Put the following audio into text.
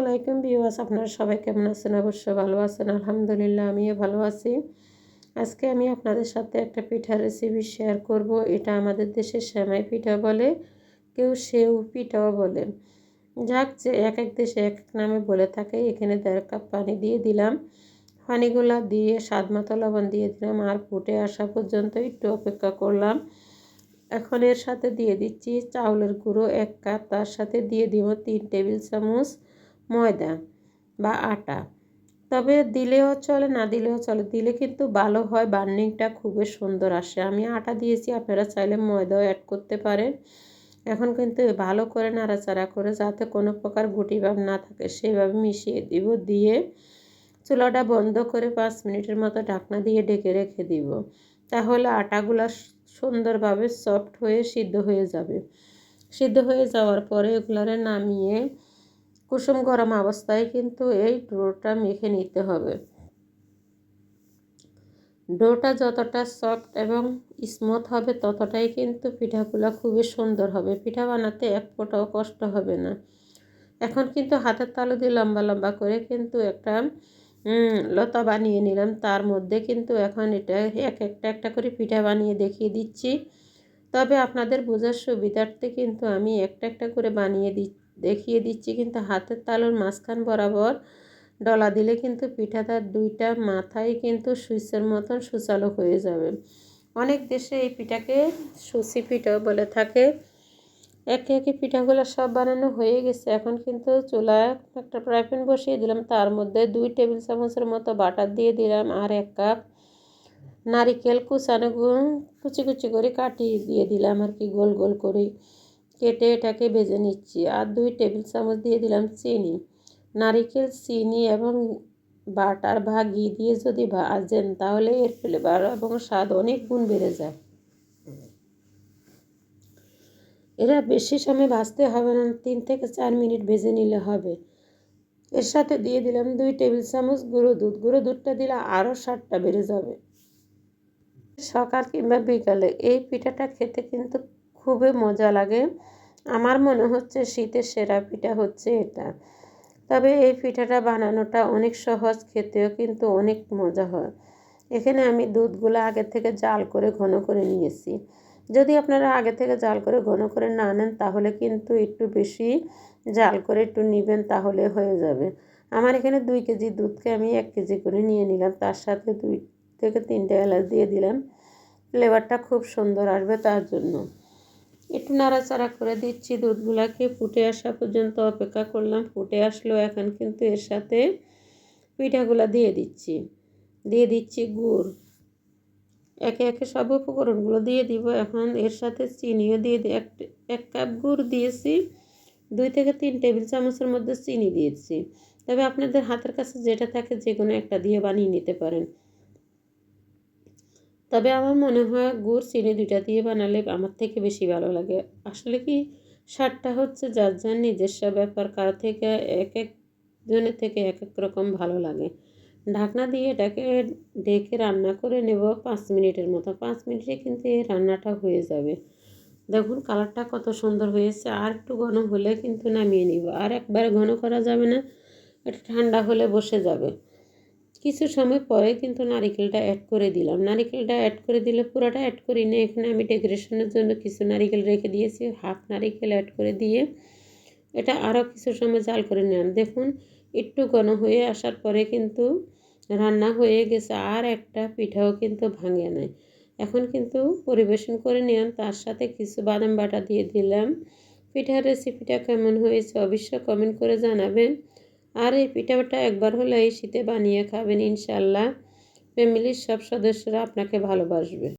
আলাইকুম বিওয়াস আপনারা সবাই কেমন আছেন? অবশ্যই ভালো আছেন, আলহামদুলিল্লাহ, আমিও ভালো আছি। আজকে আমি আপনাদের সাথে একটা পিঠার রেসিপি শেয়ার করব। এটা আমাদের দেশে শ্যামাই পিঠা বলে, কেউ সেউ পিঠাও বলে। যাক, যে এক এক দেশে এক এক নামে বলে থাকে, এখানে দেড় কাপ পানি দিয়ে দিলাম। পানিগুলা দিয়ে স্বাদ মতো লবণ দিয়ে দিলাম, আর ফুটে আসা পর্যন্ত একটু অপেক্ষা করলাম। এখন এর সাথে দিয়ে দিচ্ছি চাউলের গুঁড়ো এক কাপ, তার সাথে দিয়ে দিব তিন টেবিল চামচ ময়দা বা আটা। তবে দিলেও চলে, না দিলেও চলে। দিলে কিন্তু ভালো হয়, বার্নিংটা খুবই সুন্দর আসে। আমি আটা দিয়েছি, আপনারা চাইলে ময়দাও অ্যাড করতে পারেন। এখন কিন্তু ভালো করে নাড়াচাড়া করে যাতে কোনো প্রকার গুটি ভাব না থাকে সেইভাবে মিশিয়ে দিব। দিয়ে চুলাটা বন্ধ করে পাঁচ মিনিটের মতো ঢাকনা দিয়ে ঢেকে রেখে দিব। তাহলে আটাগুলো সুন্দরভাবে সফট হয়ে সিদ্ধ হয়ে যাবে। সিদ্ধ হয়ে যাওয়ার পরে এগুলারে নামিয়ে কুসুম গরম অবস্থায় কিন্তু এই ডোটা মেখে নিতে হবে। ডোটা যতটা সফট এবং স্মুথ হবে ততটাই কিন্তু পিঠাগুলো খুবই সুন্দর হবে। পিঠা বানাতে এক ফোটাও কষ্ট হবে না। এখন কিন্তু হাতের তালু দিয়ে লম্বা লম্বা করে কিন্তু একটা লতা বানিয়ে নিলাম। তার মধ্যে কিন্তু এখন এটা এক একটা একটা করে পিঠা বানিয়ে দেখিয়ে দিচ্ছি। তবে আপনাদের বোঝার সুবিধার্থে কিন্তু আমি একটা একটা করে বানিয়ে দি দেখিয়ে দিচ্ছি কিন্তু হাতের তালুর মাঝখান বরাবর ডলা দিলে কিন্তু পিঠাটার দুইটা মাথায় কিন্তু সুইচের মতন সুচালো হয়ে যাবে। অনেক দেশে এই পিঠাকে সুসি পিঠা বলে থাকে। একে একে পিঠাগুলো সব বানানো হয়ে গেছে। এখন কিন্তু চুলায় একটা ফ্রাই প্যান বসিয়ে দিলাম। তার মধ্যে দুই টেবিল চামচের মতো বাটার দিয়ে দিলাম আর এক কাপ নারিকেল কুচানো কুচি কুচি করে কাটিয়ে দিয়ে দিলাম আর কি গোল গোল করে কেটে এটাকে ভেজে নিচ্ছি। আর দুই টেবিল চামচ দিয়ে দিলাম চিনি। নারিকেল, চিনি এবং বাটার বা ঘি দিয়ে যদি ভাজেন, তাহলে এর ফ্লেভার এবং স্বাদ অনেক গুণ বেড়ে যায়। এরা বেশি সময় ভাজতে হবে না, তিন থেকে চার মিনিট ভেজে নিলে হবে। এর সাথে দিয়ে দিলাম দুই টেবিল চামচ গুঁড়ো দুধ। গুঁড়ো দুধটা দিলে আরও স্বাদটা বেড়ে যাবে। সকাল কিংবা বিকালে এই পিঠাটা খেতে কিন্তু খুবই মজা লাগে। আমার মনে হচ্ছে শীতের সেরা পিঠা হচ্ছে এটা। তবে এই পিঠাটা বানানোটা অনেক সহজ, খেতেও কিন্তু অনেক মজা হয়। এখানে আমি দুধগুলো আগে থেকে জাল করে ঘন করে নিয়েছি। যদি আপনারা আগে থেকে জাল করে ঘন করে না নেন, তাহলে কিন্তু একটু বেশি জাল করে একটু নেবেন, তাহলে হয়ে যাবে। আমার এখানে দুই কেজি দুধকে আমি এক কেজি করে নিয়ে নিলাম। তার সাথে দুই থেকে তিনটে এলাচ দিয়ে দিলাম। ফ্লেভারটা খুব সুন্দর আসবে তার জন্য। একটু নাড়াচাড়া করে দিচ্ছি, দুধগুলাকে ফুটে আসা পর্যন্ত অপেক্ষা করলাম, ফুটে আসলো এখন কিন্তু এর সাথে পিঠাগুলা দিয়ে দিচ্ছি দিয়ে দিচ্ছি গুড়। একে একে সব উপকরণগুলো দিয়ে দিব, এখন এর সাথে চিনিও দিয়ে এক এক কাপ গুড় দিয়েছি, দুই থেকে তিন টেবিল চামচের মধ্যে চিনি দিয়েছি। তবে আপনাদের হাতের কাছে যেটা থাকে যে কোনো একটা দিয়ে বানিয়ে নিতে পারেন। তবে আমার মনে হয় গুড়, চিনি দুইটা দিয়ে বানালে আমার থেকে বেশি ভালো লাগে। আসলে কি, স্বাদটা হচ্ছে যার যার নিজস্ব ব্যাপার, কার থেকে এক এক জনের থেকে এক এক রকম ভালো লাগে। ঢাকনা দিয়ে এটাকে ঢেকে রান্না করে নেব পাঁচ মিনিটের মতো। পাঁচ মিনিটে কিন্তু এই রান্নাটা হয়ে যাবে। দেখুন কালারটা কত সুন্দর হয়েছে। আর একটু ঘন হলে কিন্তু নামিয়ে নিব। আর একবার ঘন করা যাবে না, এটা ঠান্ডা হলে বসে যাবে। কিছু সময় পরে কিন্তু নারিকেলটা অ্যাড করে দিলাম। নারিকেলটা অ্যাড করে দিলে, পুরোটা অ্যাড করি না। এখানে আমি ডেকোরেশনের জন্য কিছু নারিকেল রেখে দিয়েছি। হাফ নারিকেল অ্যাড করে দিয়ে এটা আরও কিছু সময় জাল করে নিলাম। দেখুন, একটু ঘন হয়ে আসার পরে কিন্তু রান্না হয়ে গেছে। আর একটা পিঠাও কিন্তু ভাঙে নাই। এখন কিন্তু পরিবেশন করে নিলাম। তার সাথে কিছু বাদাম বাটা দিয়ে দিলাম। পিঠার রেসিপিটা কেমন হয়েছে অবশ্যই কমেন্ট করে জানাবেন। আর এই পিঠাটা একবার হলে এই শীতে বানিয়ে খাবেন ইনশাল্লাহ ফ্যামিলির সব সদস্যরা আপনাকে ভালোবাসবে।